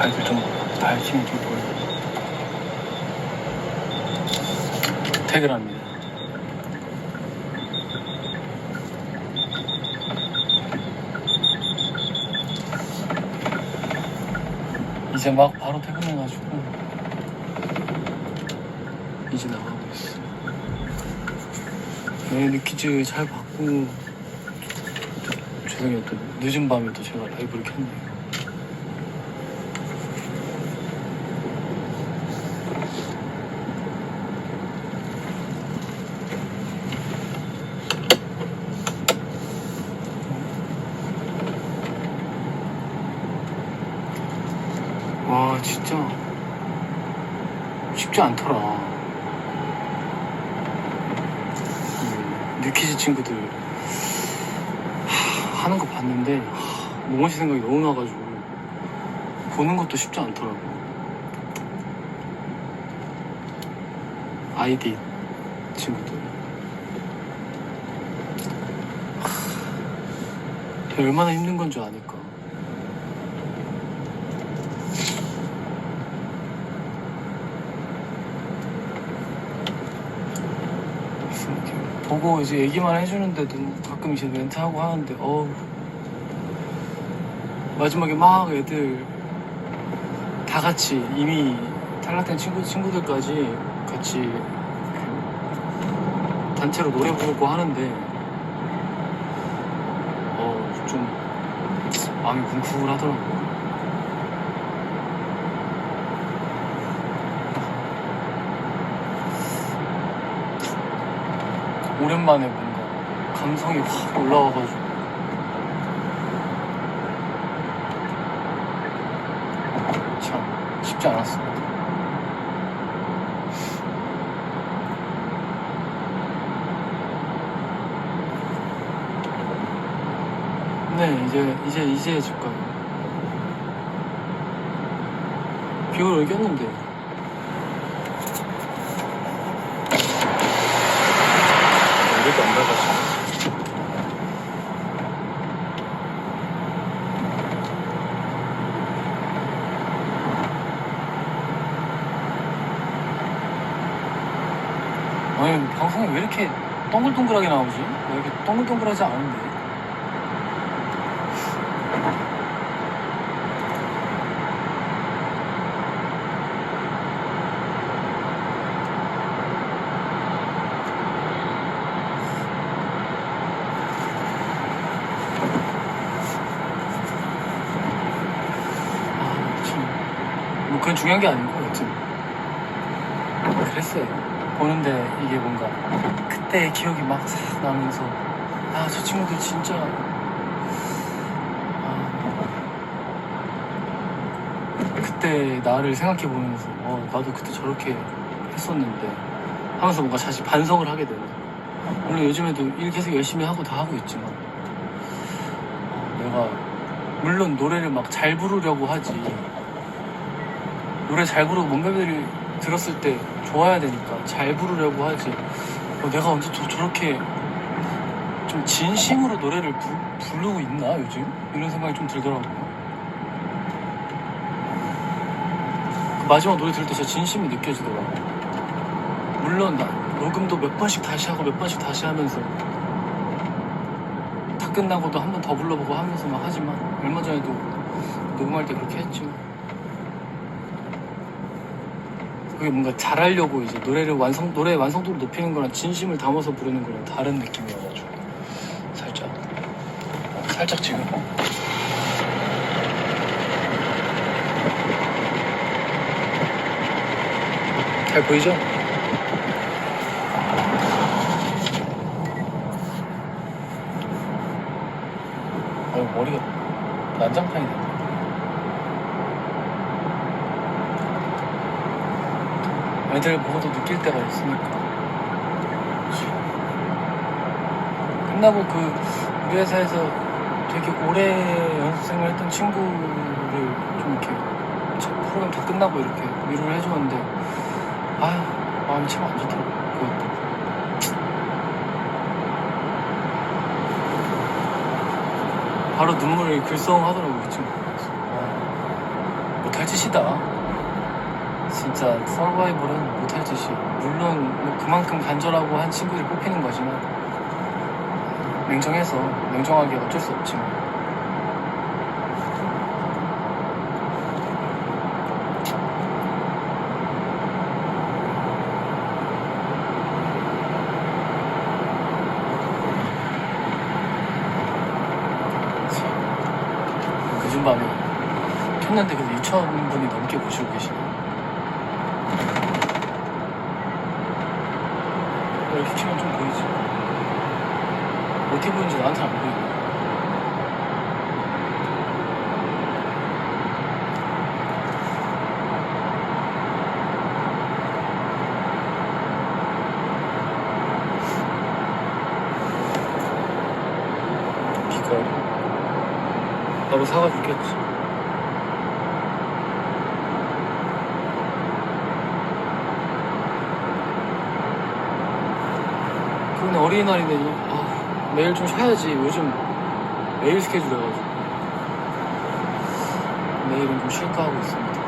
발도 좀 발힘이 좀 보여. 퇴근합니다. 이제 막 바로 퇴근해가지고 이제 나가고 있어. 네, 뉴키즈 잘 받고 또 죄송해요 또 늦은 밤에 또 제가 라이브를 켰네요. 와 진짜 쉽지 않더라. 음, 뉴키즈 친구들 하, 하는 거 봤는데 하, 모모시 생각이 너무 나가지고 보는 것도 쉽지 않더라고. 아이디 친구들. 하, 얼마나 힘든 건 줄 아니까. 이렇게 보고 이제 얘기만 해주는데도 가끔 이제 멘트하고 하는데 어우 마지막에 막 애들 다 같이 이미 탈락된 친구 친구들까지 같이 그 단체로 노래 부르고 하는데 어 좀 마음이 뭉클하더라고. 오랜만에 뭔가 감성이 확 올라와가지고 참 쉽지 않았습니다. 네, 이제 이제 이제 집 가요. 비올 이겼는데 이렇게 안 닫았어. 아니 방송이 왜 이렇게 동글동글하게 나오지? 왜 이렇게 동글동글하지 않은데? 아, 참. 뭐 그건 중요한 게 아니고 여튼 그랬어요. 보는데 이게 뭔가 그때의 기억이 막 싹 나면서 아 저 친구들 진짜 아, 그때 나를 생각해 보면서 어 나도 그때 저렇게 했었는데 하면서 뭔가 다시 반성을 하게 되네. 물론 요즘에도 일 계속 열심히 하고 다 하고 있지만 어, 내가 물론 노래를 막 잘 부르려고 하지 노래 잘 부르고 멤버들이 들었을 때 좋아야 되니까 잘 부르려고 하지. 어, 내가 언제 저, 저렇게 좀 진심으로 노래를 부, 부르고 있나 요즘? 이런 생각이 좀 들더라고요. 그 마지막 노래 들을 때 진짜 진심이 느껴지더라고요. 물론 나 녹음도 몇 번씩 다시 하고 몇 번씩 다시 하면서 다 끝나고도 한 번 더 불러보고 하면서 막 하지만 얼마 전에도 녹음할 때 그렇게 했죠 그게 뭔가 잘하려고 이제 노래를 완성 노래 완성도를 높이는 거랑 진심을 담아서 부르는 거랑 다른 느낌이어가지고 살짝 어, 살짝 지금 잘 보이죠? 어 머리가 난장판이 됐네. 애들 보고도 느낄 때가 있으니까. 끝나고 그 우리 회사에서 되게 오래 연습생을 했던 친구를 좀 이렇게 저 프로그램 다 끝나고 이렇게 위로를 해주는데 아 마음이 참 안 좋더라고 그것도. 바로 눈물이 글썽하더라고 그 친구. 아, 못할 짓이다. 진짜 서바이벌은 못할 짓이. 물론 뭐 그만큼 간절하고 한 친구들이 뽑히는 거지만 냉정해서 냉정하게 어쩔 수 없지 만 늦은 밤에 켰는데 그래도 2천 분이 넘게 보시고 계시네. 이렇게 키면 좀 보이지. 어떻게 보이는지 나한테 안 보이네. 빛깔. 나도 사과 줄겠지. 어린이날인데 아, 매일 좀 쉬어야지. 요즘 매일 스케줄 해가지고 내일은 좀 쉴까 하고 있습니다.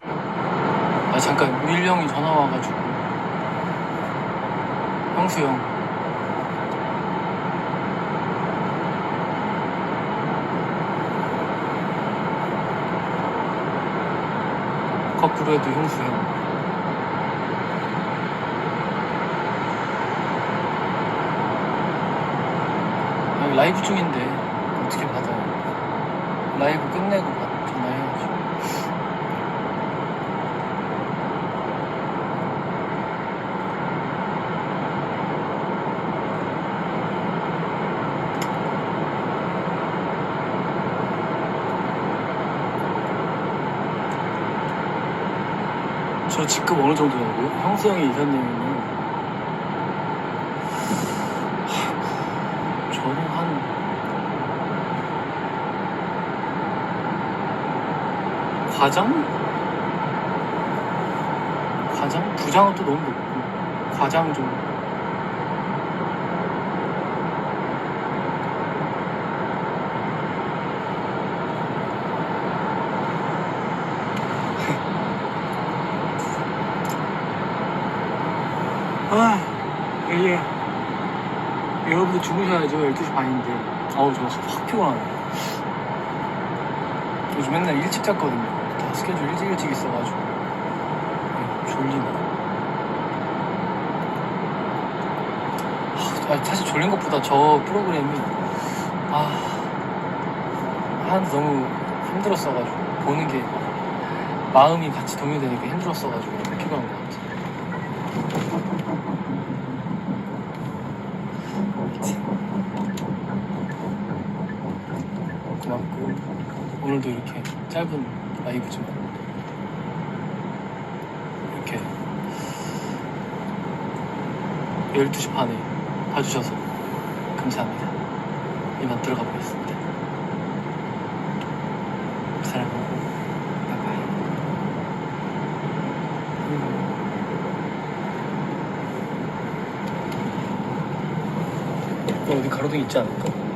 아 잠깐 윌 형이 전화 와가지고 형 거꾸로 해도 형수 형 아, 라이브 중인데 어떻게 받아요 라이브 끝내고 받- 전화해야죠 저 직급 어느 정도냐고요? 형수 형이 이사님이면 하, 저는 한 과장? 과장? 부장은 또 너무 높고 과장 좀 아, 이게 여러분들 주무셔야죠. 12시 반인데. 아우, 저확 피곤하네. 요즘 맨날 일찍 잤거든요. 다 스케줄 일찍 일찍 있어가지고. 네, 졸리네. 하, 아, 사실 졸린 것보다 저 프로그램이, 아, 하는데 너무 힘들었어가지고. 보는 게 마음이 같이 동요되니까 힘들었어가지고 피곤한 것 같아. 고맙고 오늘도 이렇게 짧은 라이브지만 이렇게 12시 반에 봐주셔서 감사합니다. 이만 들어가 보겠습니다. 사랑하고 바이바이. 어, 어디 가로등 있지 않을까?